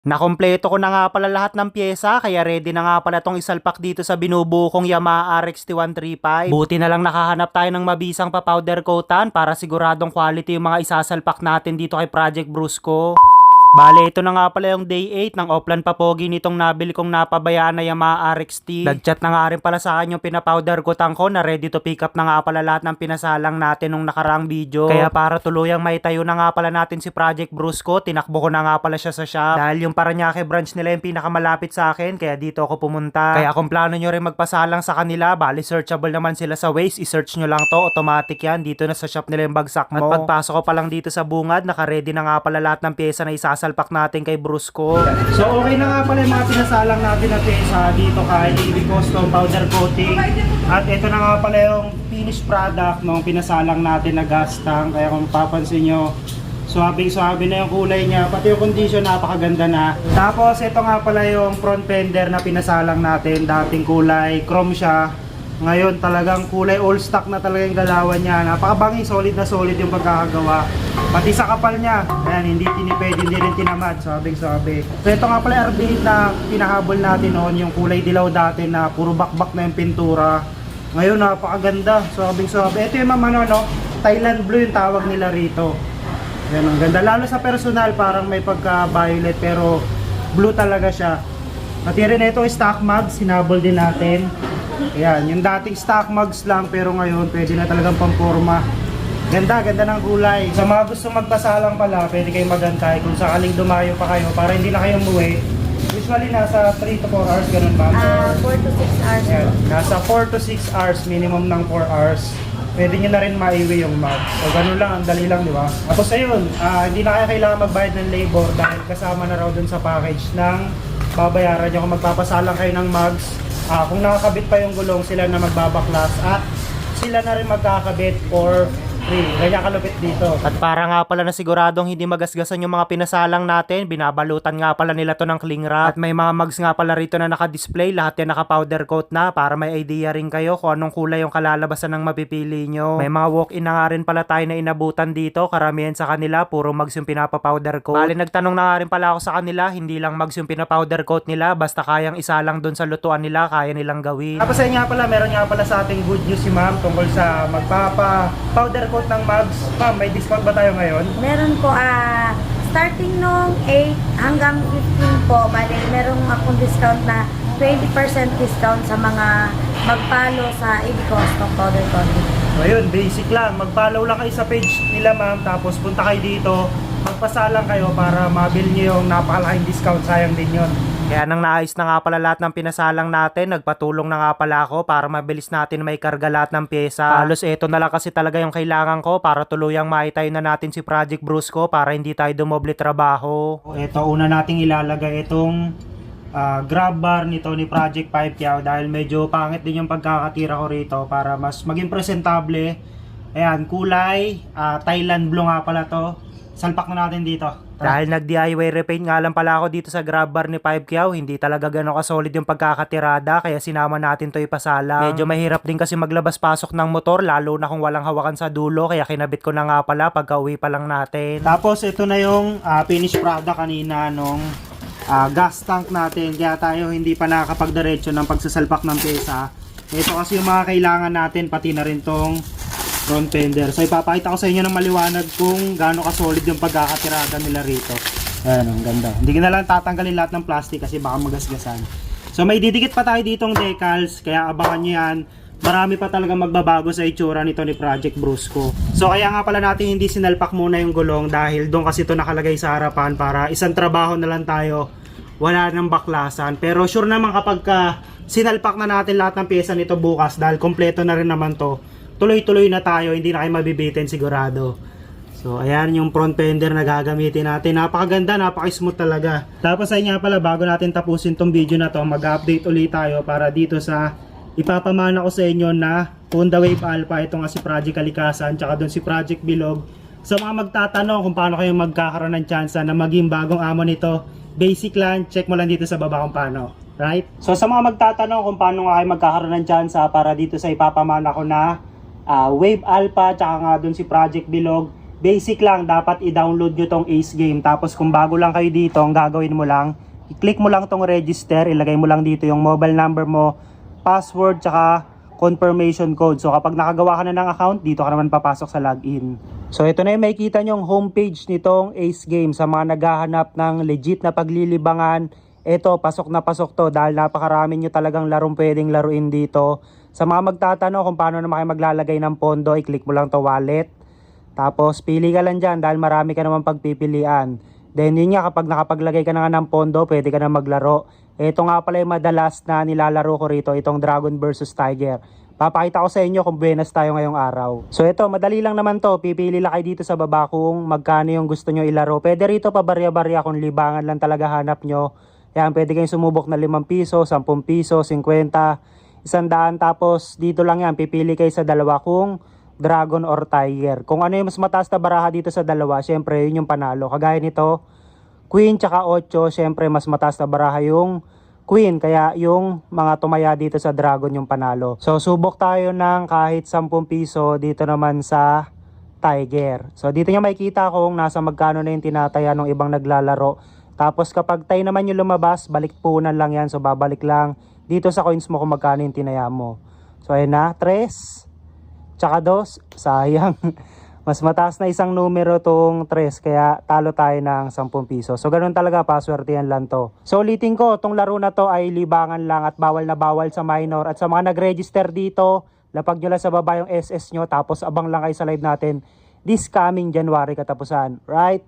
Nakompleto ko na nga pala lahat ng pyesa kaya ready na nga pala tong isalpak dito sa binubuo kong Yamaha RX-T135. Buti na lang nakahanap tayo ng mabisang pa powder coatan para siguradong quality yung mga isasalpak natin dito kay Project Brusco. Bale, ito na nga pala yung day 8 ng Oplan Papogi nitong nabili kong napabayaan na Yamaha RXT. Nagchat na nga rin pala sa akin yung pinapowder ko ko na ready to pick up na nga pala lahat ng pinasalang natin nung nakaraang video. Kaya para tuluyang maitayo na nga pala natin si Project Brusco, tinakbo ko na nga pala siya sa shop. Dahil yung Paranaque branch nila yung pinakamalapit sa akin, kaya dito ako pumunta. Kaya kung plano nyo rin magpasalang sa kanila, bali searchable naman sila sa Waze, isearch nyo lang to, automatic yan, dito na sa shop nila yung bagsak mo. At pagpasok ko pa lang dito sa bungad, naka-ready na nga pala lahat ng pyesa na isasalpak natin kay Brusco. So okay na nga pala yung mga pinasalang natin na pyesa dito kay AB Custom Powder Coating. At ito na nga pala yung finished product nung pinasalang natin na gas tank. Kaya kung papansin nyo, Suwabing-suwabe na yung kulay niya, pati yung condition napakaganda na. Tapos ito nga pala yung front fender na pinasalang natin, dating kulay chrome siya. Ngayon talagang kulay all stock na talaga yung galawan niya. Napakabangi, solid na solid yung pagkakagawa. Pati sa kapal niya, ayan, hindi tinipid, hindi rin tinamad, sabing-sabi. So ito nga pala R8 na pinahabol natin noon, yung kulay dilaw dati na puro bakbak na yung pintura. Ngayon napakaganda, sabing-sabi. Ito yung mamano, no? Thailand blue yung tawag nila rito. Yan ang ganda. Lalo sa personal, parang may pagka-violet pero blue talaga siya. Pati rin ito stock mugs, sinabol din natin. Ayan, yung dating stock mugs lang pero ngayon pwede na talagang pamporma. Ganda, ganda ng kulay. Sa mga gusto magpasalang pala, pwede kayong magantay kung sakaling dumayo pa kayo para hindi na kayo umuwi. Usually nasa 3 to 4 hours, ganun ba? Ah, 4 to 6 hours Ayan, nasa 4 to 6 hours, minimum ng 4 hours. Pwede nyo na rin maiwi yung mug. So, ganun lang, ang dali lang, di ba? Tapos ayun, ah, hindi na kaya kailangan magbayad ng labor dahil kasama na raw dun sa package ng babayaran nyo kung magpapasalang kayo ng mugs. Ah, kung nakakabit pa yung gulong, sila na magbabaklas at sila na rin magkakabit for free. Ganyan kalupit dito. At para nga pala na siguradong hindi magasgasan yung mga pinasalang natin, binabalutan nga pala nila to ng cling wrap. At may mga mugs nga pala rito na naka-display, lahat yan naka-powder coat na para may idea rin kayo kung anong kulay yung kalalabasan ng mapipili nyo. May mga walk-in na nga rin pala tayo na inabutan dito, karamihan sa kanila, puro mugs yung pinapa-powder coat. Bali, nagtanong na nga rin pala ako sa kanila, hindi lang mugs yung pinapa-powder coat nila, basta kayang isa lang dun sa lutuan nila, kaya nilang gawin. Tapos ayun nga pala, meron nga pala sa ating good news si ma'am tungkol sa magpapa-powder coat ng mugs. Ma'am, may discount ba tayo ngayon? Meron po, ah, starting nung 8 hanggang 15 po, bali, meron akong discount na 20% discount sa mga magpalo sa AB Custom Powder. So ayun, basic lang. Mag-follow lang kayo sa page nila ma'am, tapos punta kayo dito, magpasalang kayo para mabil nyo yung napakalaking discount, sayang din yon. Kaya nang naayos na nga pala lahat ng pinasalang natin, nagpatulong na nga pala ako para mabilis natin may karga lahat ng pyesa. Halos eto na lang kasi talaga yung kailangan ko para tuluyang maitay na natin si Project Brusco para hindi tayo dumoble trabaho. Ito, una nating ilalagay itong ah, grab bar nito ni Project 5 Kiao dahil medyo pangit din yung pagkakatira ko rito para mas maging presentable. Ayan, kulay, ah, Thailand blue nga pala to. Salpak na natin dito. Dahil nag-DIY repaint nga lang pala ako dito sa grab bar ni 5 Kiao, hindi talaga gano'ng kasolid yung pagkakatirada kaya sinama natin to ipasala. Medyo mahirap din kasi maglabas-pasok ng motor lalo na kung walang hawakan sa dulo kaya kinabit ko na nga pala pagka uwi pa lang natin. Tapos ito na yung ah, finished product kanina nung ah, gas tank natin kaya tayo hindi pa nakakapagdiretso ng pagsasalpak ng pyesa. Ito kasi yung mga kailangan natin pati na rin tong front fender. So ipapakita ko sa inyo ng maliwanag kung gaano ka-solid yung pagkakatirada nila rito. Ayan, ang ganda. Hindi ko na lang tatanggalin lahat ng plastic kasi baka magasgasan. So may didikit pa tayo ditong decals, kaya abangan nyo yan. Marami pa talaga magbabago sa itsura nito ni Project Brusco. So kaya nga pala natin hindi sinalpak muna yung gulong dahil doon kasi ito nakalagay sa harapan para isang trabaho na lang tayo. Wala nang baklasan. Pero sure naman kapag ka sinalpak na natin lahat ng pyesa nito bukas dahil kompleto na rin naman to, tuloy-tuloy na tayo, hindi na kayo mabibitin sigurado. So, ayan yung front fender na gagamitin natin. Napakaganda, napaka-smooth talaga. Tapos ay nga pala, bago natin tapusin tong video na to, mag-update ulit tayo para dito sa ipapamana ko sa inyo na Honda Wave Alpha, ito nga si Project Kalikasan, tsaka doon si Project Bilog. Sa mga magtatanong kung paano kayo magkakaroon ng chance na maging bagong amo nito, basic lang, check mo lang dito sa baba kung paano. Right? So sa mga magtatanong kung paano nga kayo magkakaroon ng chance para dito sa ipapamana ko na ah, Wave Alpha, tsaka nga doon si Project Bilog, basic lang, dapat i-download nyo tong Ace Game. Tapos kung bago lang kayo dito, ang gagawin mo lang, i-click mo lang tong register, ilagay mo lang dito yung mobile number mo, password, tsaka confirmation code. So kapag nakagawa ka na ng account, dito ka naman papasok sa login. So ito na yung makikita nyo yung homepage nitong Ace Game sa mga naghahanap ng legit na paglilibangan. Ito, pasok na pasok to dahil napakarami nyo talagang larong pwedeng laruin dito. Sa mga magtatanong kung paano naman kayo maglalagay ng pondo, i-click mo lang to wallet. Tapos pili ka lang dyan dahil marami ka naman pagpipilian. Then yun nga kapag nakapaglagay ka na ng pondo, pwede ka na maglaro. Ito nga pala yung madalas na nilalaro ko rito, itong Dragon versus Tiger. Papakita ko sa inyo kung buenas tayo ngayong araw. So ito, madali lang naman to. Pipili lang kayo dito sa baba kung magkano yung gusto nyo ilaro. Pwede rito pa barya-barya kung libangan lang talaga hanap nyo. Yan, pwede kayong sumubok na 5 piso, 10 piso, 50, 100. Tapos dito lang yan, pipili kayo sa dalawa kung Dragon or Tiger. Kung ano yung mas mataas na baraha dito sa dalawa, syempre yun yung panalo. Kagaya nito, Queen tsaka 8, syempre mas mataas na baraha yung Queen. Kaya yung mga tumaya dito sa Dragon yung panalo. So subok tayo ng kahit 10 piso dito naman sa Tiger. So dito nyo makikita kung nasa magkano na yung tinataya ng ibang naglalaro. Tapos kapag tayo naman yung lumabas, balik punan lang yan. So babalik lang dito sa coins mo kung magkano yung tinaya mo. So ayun na, 3, tsaka 2, sayang. Mas mataas na isang numero tong 3 kaya talo tayo ng 10 piso. So ganun talaga, paswerte yan lang to. So ulitin ko, tong laro na to ay libangan lang at bawal na bawal sa minor. At sa mga nag-register dito, lapag nyo lang sa baba yung SS nyo tapos abang lang kayo sa live natin this coming January katapusan. Right?